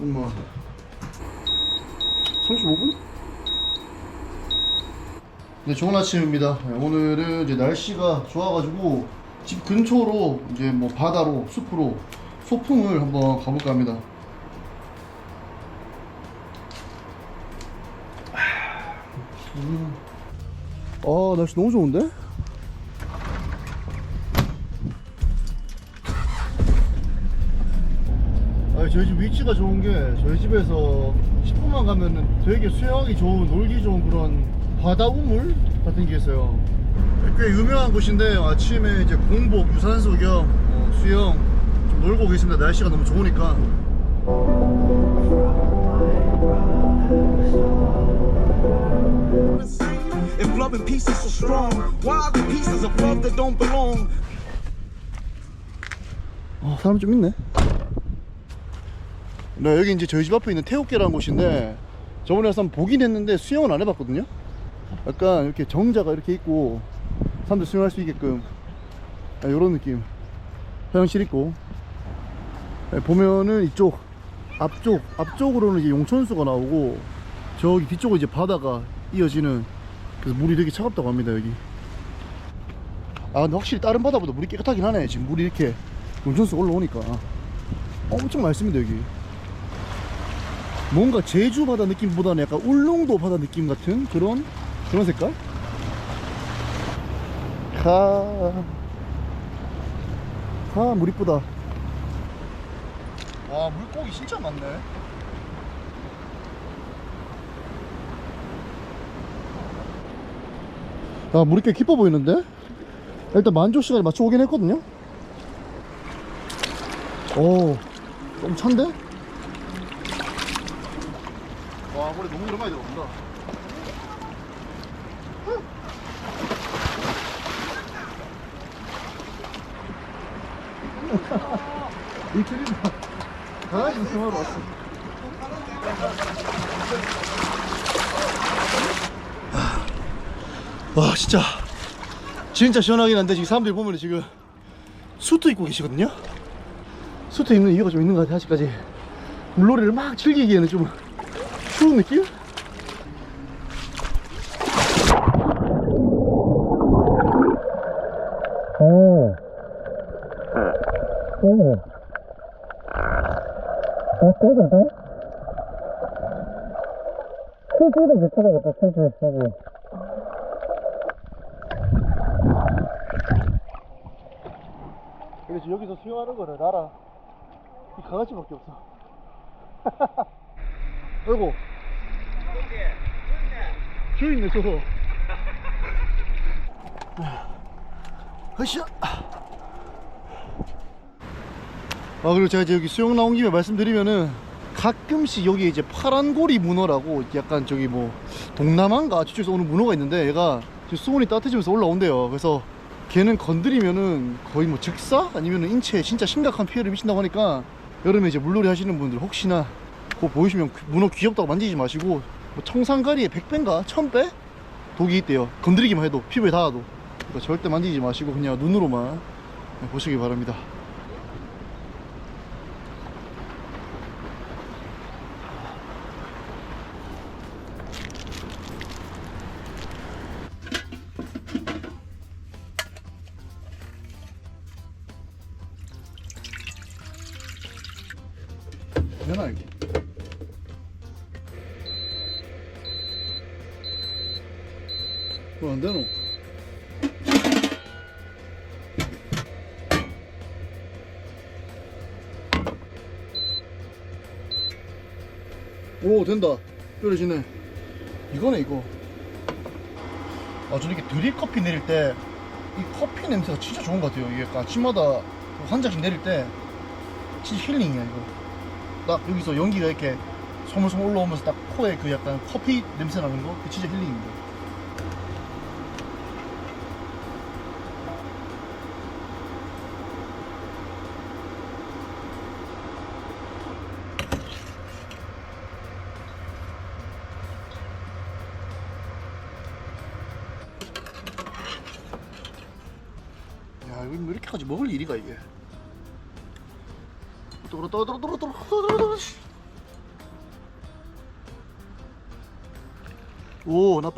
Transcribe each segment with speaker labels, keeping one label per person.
Speaker 1: 엄마 35분? 네, 좋은 아침입니다. 네, 오늘은 이제 날씨가 좋아가지고 집 근처로 이제 뭐 바다로 숲으로 소풍을 한번 가볼까 합니다. 음. 아 날씨 너무 좋은데? 저희 집 위치가 좋은 게 저희 집에서 10분만 가면은 되게 수영하기 좋은 놀기 좋은 그런 바다 우물 같은 게 있어요. 꽤 유명한 곳인데 아침에 이제 공복 유산소 겸 어, 수영 좀 놀고 오겠습니다. 날씨가 너무 좋으니까. 어, 사람 좀 있네. 네, 여기 이제 저희 집 앞에 있는 태국계라는 곳인데 저번에 한번 보긴 했는데 수영은 안 해봤거든요. 약간 이렇게 정자가 이렇게 있고 사람들 수영할 수 있게끔 이런 느낌. 화장실 있고 네, 보면은 이쪽 앞쪽 앞쪽으로는 이제 용천수가 나오고 저기 뒤쪽은 이제 바다가 이어지는 그래서 물이 되게 차갑다고 합니다 여기. 아 근데 확실히 다른 바다보다 물이 깨끗하긴 하네 지금 물이 이렇게 용천수 올라오니까 어, 엄청 맑습니다 여기 뭔가 제주 바다 느낌보다는 약간 울릉도 바다 느낌 같은 그런 그런 색깔? 하... 아 물 이쁘다. 와 물고기 진짜 많네. 야 물이 꽤 깊어 보이는데? 일단 만조 시간에 맞춰 오긴 했거든요? 오, 좀 찬데? 와, 머리 너무 오랜만에 들어온다. 이틀이나 강아지 생활로 왔어. 와, 진짜. 진짜 시원하긴 한데, 지금 사람들이 보면 지금 수트 입고 계시거든요? 수트 입는 이유가 좀 있는 것 같아 아직까지 물놀이를 막 즐기기에는 좀 추운 느낌? 오. 오. 따뜻한데? 수주를 못 찾아봤다 수주 수주 그래서 여기서 수영하는 거를 나랑 이 강아지밖에 없어. 아이고. 저 있네, 저거. 으쌰. 아, 그리고 제가 이제 여기 수영 나온 김에 말씀드리면은 가끔씩 여기 이제 파란고리 문어라고 약간 저기 뭐 동남아인가 저쪽에서 오는 문어가 있는데 얘가 수온이 따뜻해지면서 올라온대요. 그래서 걔는 건드리면은 거의 뭐 즉사 아니면은 인체에 진짜 심각한 피해를 미친다고 하니까 여름에 이제 물놀이 하시는 분들 혹시나 그거 보이시면 그 문어 귀엽다고 만지지 마시고 뭐 청산가리에 100배인가? 1000배? 독이 있대요. 건드리기만 해도 피부에 닿아도. 그러니까 절대 만지지 마시고 그냥 눈으로만 보시기 바랍니다. 되나 이거 왜안 되노? 오 된다. 끓여지네. 이거네 이거. 아 저는 이렇게 드립 커피 내릴 때 이 커피 냄새가 진짜 좋은 것 같아요. 이게 아침마다 한 잔씩 내릴 때 진짜 힐링이야 이거. 딱 여기서 연기가 이렇게 소물소물 올라오면서 딱 코에 그 약간 커피 냄새 나는 거, 그 진짜 힐링입니다.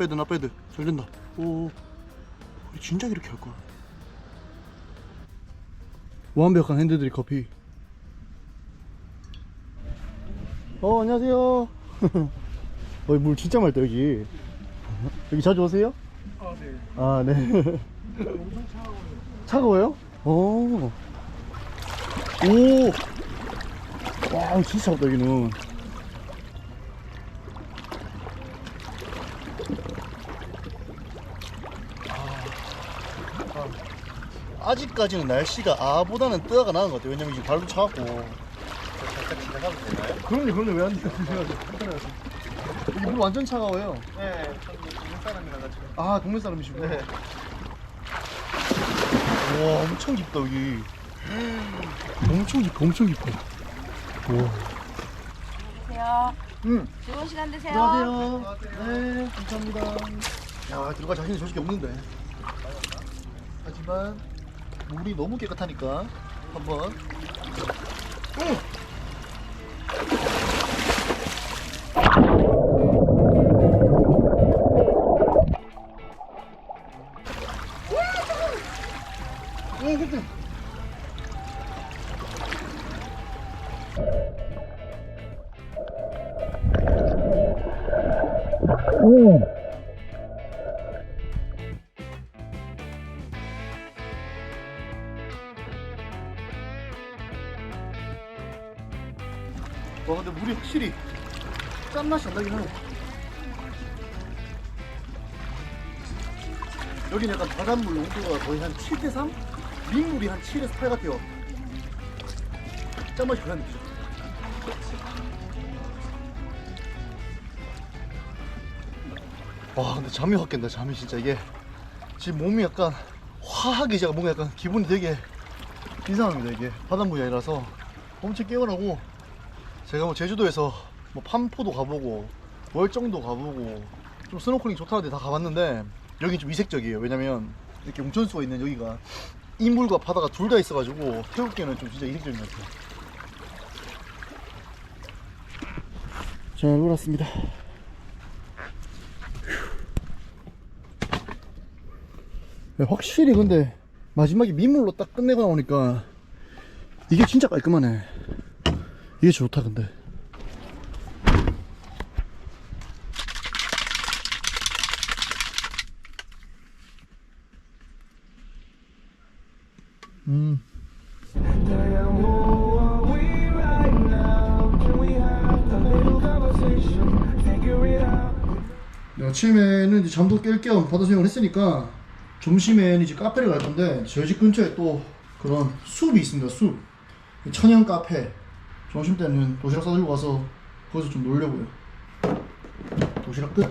Speaker 1: 돼, 나 빼야 돼. 잘 된다. 오, 우리 진작 이렇게 할 거야. 완벽한 핸드드립 커피. 어, 안녕하세요. 어, 물 진짜 맑다, 여기. 여기 자주 오세요?
Speaker 2: 아, 네.
Speaker 1: 아, 네.
Speaker 2: 엄청 차가워요.
Speaker 1: 차가워요? 오. 오. 와, 진짜 차갑다, 여기는. 아, 아직까지는 날씨가 아보다는 뜨아가 나은 것 같아요. 왜냐면 이게 발도 차갑고.
Speaker 2: 잠깐 지나가도 되나요?
Speaker 1: 그럼요, 그럼요. 왜안 돼요? 물 완전 차가워요.
Speaker 2: 네, 저는 중국 사람이라 가지고.
Speaker 1: 아, 동네 사람이시구나.
Speaker 2: 네.
Speaker 1: 와, 엄청 깊다, 여기. 엄청 깊어, 엄청 깊어. 와.
Speaker 3: 안녕하세요.
Speaker 1: 응.
Speaker 3: 좋은 시간 되세요.
Speaker 1: 안녕하세요. 네, 감사합니다. 야, 들어갈 자신이 솔직히 없는데. 하지만 물이 너무 깨끗하니까 한번. 응. 응, 와, 근데 물이 확실히 짠맛이 안 나긴 하네. 여기는 약간 바닷물 농도가 거의 한 7대 3? 민물이 한 7에서 8 같아요. 짠맛이 그냥 느껴져. 와, 근데 잠이 확 깬다, 잠이 진짜 이게. 지금 몸이 약간 화하게 제가 뭔가 약간 기분이 되게 이상합니다, 이게. 바닷물이 아니라서 엄청 깨어나고 제가 뭐 제주도에서 뭐 판포도 가보고 월정도 가보고 좀 스노클링 좋다는데 다 가봤는데 여기 좀 이색적이에요. 왜냐면 이렇게 용천수가 있는 여기가 인물과 바다가 둘 다 있어가지고 태국계는 좀 진짜 이색적인 것 같아요. 잘 놀았습니다. 야, 확실히 근데 마지막에 민물로 딱 끝내고 나오니까 이게 진짜 깔끔하네. 이게 좋다 근데. 음. 네, 아침에는 이제 잠도 깰 겸 바다 수영을 했으니까 점심에는 이제 카페를 갈 건데 저희 집 근처에 또 그런 숲이 있습니다 숲 천연 카페 점심 때는 도시락 싸들고 가서 거기서 좀 놀려고요. 도시락 끝.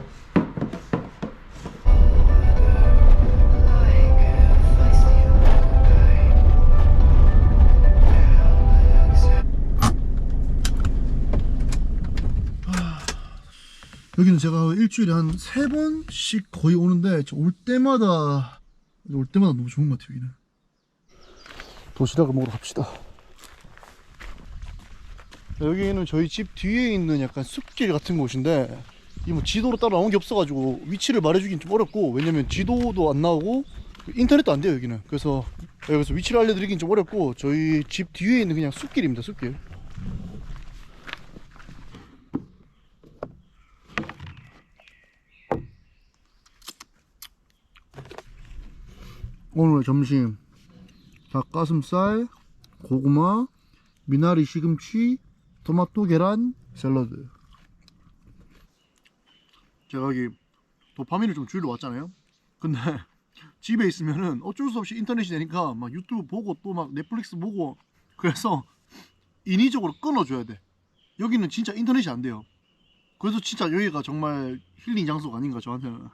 Speaker 1: 여기는 제가 일주일에 한 세 번씩 거의 오는데 저올 때마다 올 때마다 너무 좋은 것 같아요 여기는. 도시락을 먹으러 갑시다 여기는 저희 집 뒤에 있는 약간 숲길 같은 곳인데 이 뭐 지도로 따라 나온 게 없어가지고 위치를 말해주긴 좀 어렵고 왜냐면 지도도 안 나오고 인터넷도 안 돼요 여기는. 그래서 여기서 위치를 알려드리긴 좀 어렵고 저희 집 뒤에 있는 그냥 숲길입니다 숲길. 오늘 점심 닭가슴살, 고구마, 미나리 시금치, 토마토 계란, 샐러드. 제가 여기 도파민을 좀 줄이러 왔잖아요. 근데 집에 있으면은 어쩔 수 없이 인터넷이 되니까 막 유튜브 보고 또 막 넷플릭스 보고 그래서 인위적으로 끊어줘야 돼. 여기는 진짜 인터넷이 안 돼요. 그래서 진짜 여기가 정말 힐링 장소가 아닌가 저한테는.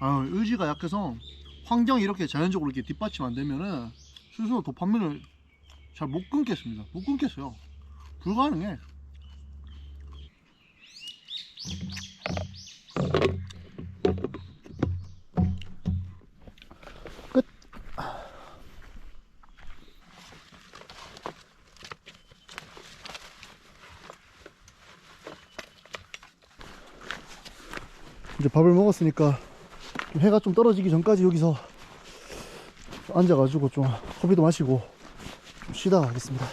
Speaker 1: 아, 의지가 약해서 환경이 이렇게 자연적으로 이렇게 뒷받침 안 되면은 스스로 도파민을 잘 못 끊겠습니다. 못 끊겠어요. 불가능해. 끝. 이제 밥을 먹었으니까 좀 해가 좀 떨어지기 전까지 여기서 앉아가지고 좀 커피도 마시고 좀 쉬다 가겠습니다.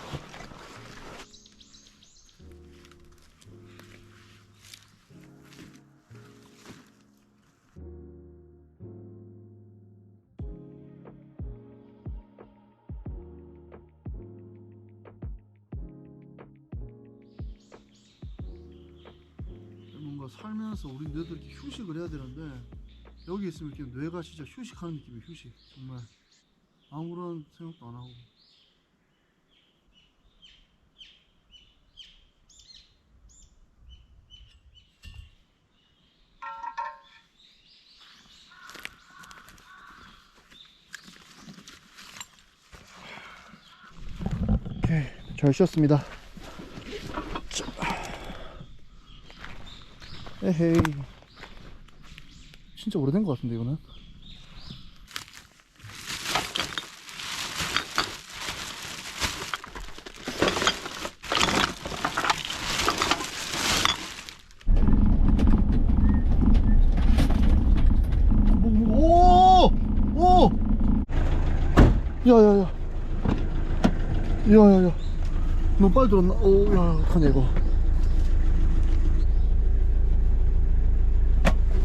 Speaker 1: 뭔가 살면서 우리 뇌도 이렇게 휴식을 해야 되는데 여기 있으면 이렇게 뇌가 진짜 휴식하는 느낌이에요 휴식 정말 아무런 생각도 안 하고. 잘 쉬었습니다. 에헤이. 진짜 오래된 것 같은데 이거는 오! 오! 야야야 야야야 너무 빨리 들었나? 오야 어떡하냐 이거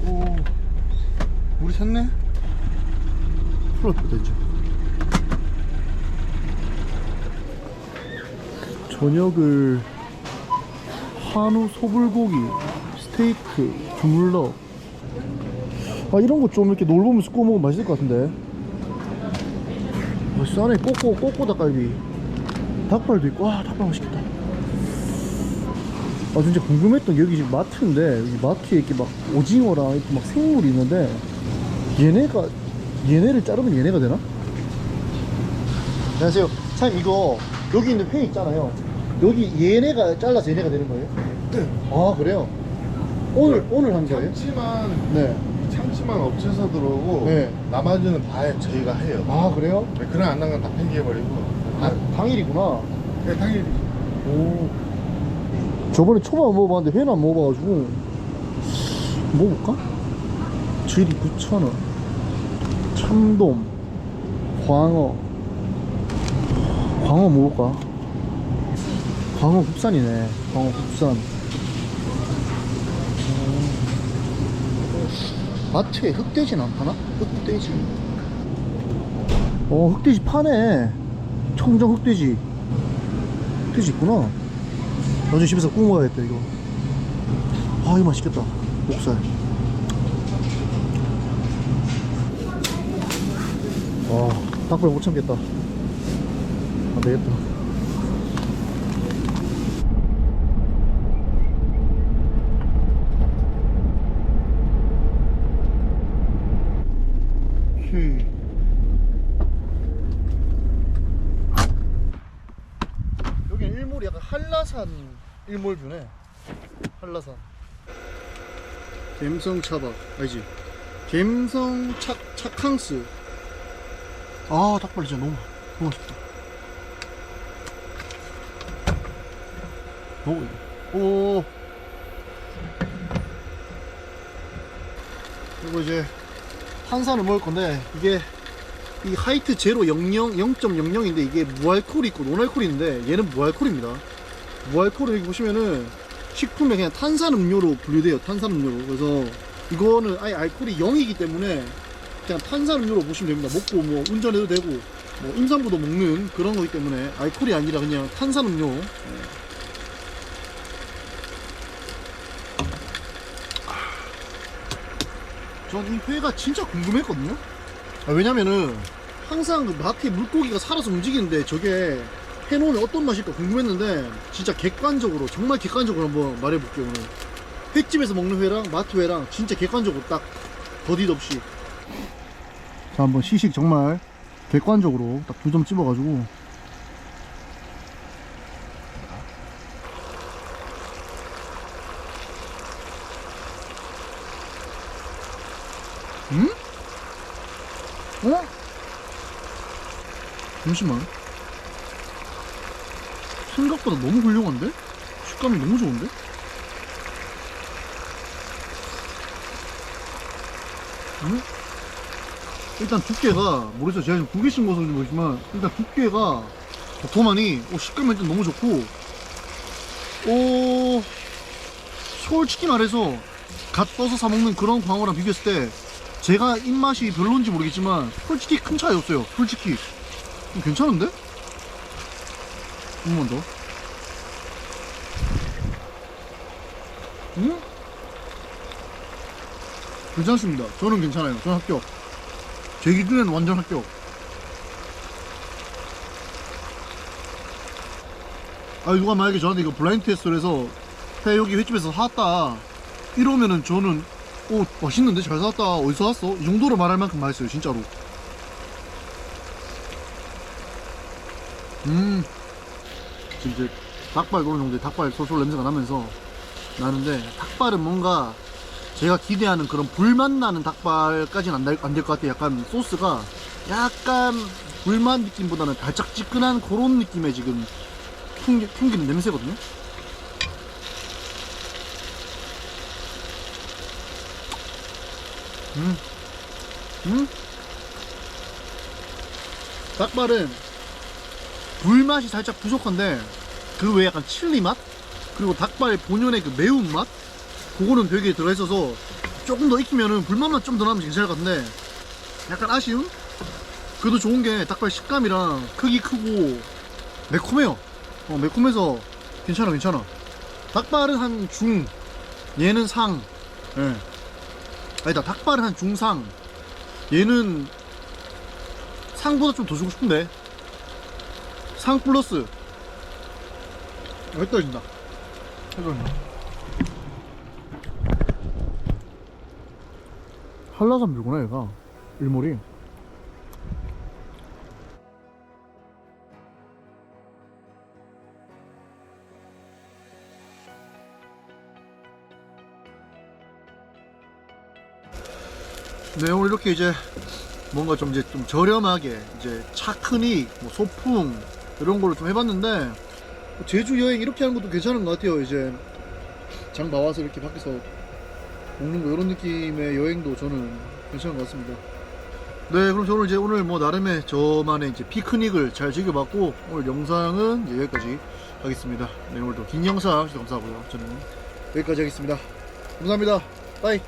Speaker 1: 오, 물이 샜네? 풀었다, 됐죠. 저녁을 한우 소불고기, 스테이크, 주물럭. 아, 이런 거 좀 이렇게 놀 보면서 구워 먹으면 맛있을 것 같은데. 아, 싸네. 꼬꼬, 꼬꼬 닭갈비. 닭발도 있고, 와, 닭발 맛있겠다. 아 진짜 궁금했던 게 여기 지금 마트인데 여기 마트에 이렇게 막 오징어랑 이렇게 막 생물이 있는데 얘네가 얘네를 자르면 얘네가 되나? 안녕하세요 참 이거 여기 있는 회 있잖아요 여기 얘네가 잘라서 얘네가 되는 거예요? 네아 그래요? 오늘 오늘 한 거예요?
Speaker 4: 참치만
Speaker 1: 네.
Speaker 4: 참치만 업체에서 들어오고
Speaker 1: 네.
Speaker 4: 나머지는 다 저희가 해요.
Speaker 1: 아 그래요?
Speaker 4: 네, 그런 안 나간 다 팽개해버리고.
Speaker 1: 아, 당일이구나
Speaker 4: 네, 당연히
Speaker 1: 오. 저번에 초밥 먹어봤는데 회는 안 먹어봐가지고 먹어볼까? 지리 9,000원 참돔 광어 광어 먹을까? 광어 국산이네 광어 국산 오. 마트에 흑돼지는 안 파나? 흑돼지 어 흑돼지 파네 청정 흑돼지. 흑돼지 있구나. 나중에 집에서 구워 먹어야겠다 이거. 아 이거 맛있겠다. 목살. 와 닭발 못 참겠다. 안 되겠다 히. 여기 일몰이 약간 한라산 일몰뷰네. 한라산. 갬성 차박 알지? 갬성 착, 착항스. 아 닭발 진짜 너무 너무 맛있다. 이거. 오 그리고 이제 탄산을 먹을 건데 이게 이 하이트 제로 00 0.00인데 이게 무알콜이 있고 논알콜이 있는데 얘는 무알콜입니다. 무알콜을 여기 보시면은 식품에 그냥 탄산음료로 분류돼요. 탄산음료로. 그래서 이거는 아예 알콜이 0이기 때문에 그냥 탄산음료로 보시면 됩니다. 먹고 뭐 운전해도 되고 뭐 임산부도 먹는 그런 거기 때문에 알콜이 아니라 그냥 탄산음료. 네. 전이 회가 진짜 궁금했거든요. 아, 왜냐면은 항상 그 마트에 물고기가 살아서 움직이는데 저게 해놓으면 어떤 맛일까 궁금했는데 진짜 객관적으로 정말 객관적으로 한번 말해볼게요 오늘 횟집에서 먹는 회랑 마트 회랑 진짜 객관적으로 딱 더디없이 자 한번 시식 정말 객관적으로 딱 두 점 찝어가지고 음? 어? 잠시만 생각보다 너무 훌륭한데? 식감이 너무 좋은데? 음? 일단 두께가 모르겠어요 제가 지금 두 개씩 먹어서 모르지만 일단 두께가 도톰하니 오, 식감이 일단 너무 좋고 오 솔직히 말해서 갓 떠서 사 먹는 그런 광어랑 비교했을 때 제가 입맛이 별론지 모르겠지만 솔직히 큰 차이 없어요 솔직히 음, 괜찮은데? 한번 더. 음? 괜찮습니다. 저는 괜찮아요. 저는 합격. 제 기준에는 완전 합격. 아 누가 만약에 저한테 이거 블라인드 테스트를 해서 해 여기 횟집에서 사왔다 이러면은 저는 오 맛있는데 잘 사왔다 어디서 샀어? 이 정도로 말할 만큼 맛있어요 진짜로 음 이제 닭발 노는 정도의 닭발 솔솔 냄새가 나면서 나는데 닭발은 뭔가 제가 기대하는 그런 불맛 나는 닭발까지는 안 될 것 같아요 약간 소스가 약간 불맛 느낌보다는 달짝지근한 그런 느낌의 지금 풍기, 풍기는 냄새거든요 음. 음? 닭발은 불맛이 살짝 부족한데 그 외에 약간 칠리 맛 그리고 닭발 본연의 그 매운 맛? 그거는 되게 들어있어서 조금 더 익히면은 불맛만 좀 더 나면 괜찮을 것 같은데 약간 아쉬운? 그래도 좋은 게 닭발 식감이랑 크기 크고 매콤해요. 어, 매콤해서 괜찮아 괜찮아. 닭발은 한 중 얘는 상. 예. 아니다 닭발은 한 중상. 얘는 상보다 좀 더 주고 싶은데. 상 플러스. 여기 떨어진다 떨어진다 한라산 뷰구나 얘가. 일몰이. 네 오늘 이렇게 이제 뭔가 좀 이제 좀 저렴하게 이제 차크닉 뭐 소풍 이런 걸로 좀 해봤는데 제주 여행 이렇게 하는 것도 괜찮은 것 같아요. 이제 장 나와서 이렇게 밖에서 먹는 거 이런 느낌의 여행도 저는 괜찮은 것 같습니다. 네 그럼 저는 이제 오늘 뭐 나름의 저만의 이제 피크닉을 잘 즐겨봤고 오늘 영상은 이제 여기까지 하겠습니다. 네 오늘도 긴 영상 감사하고요. 저는 여기까지 하겠습니다. 감사합니다. 빠이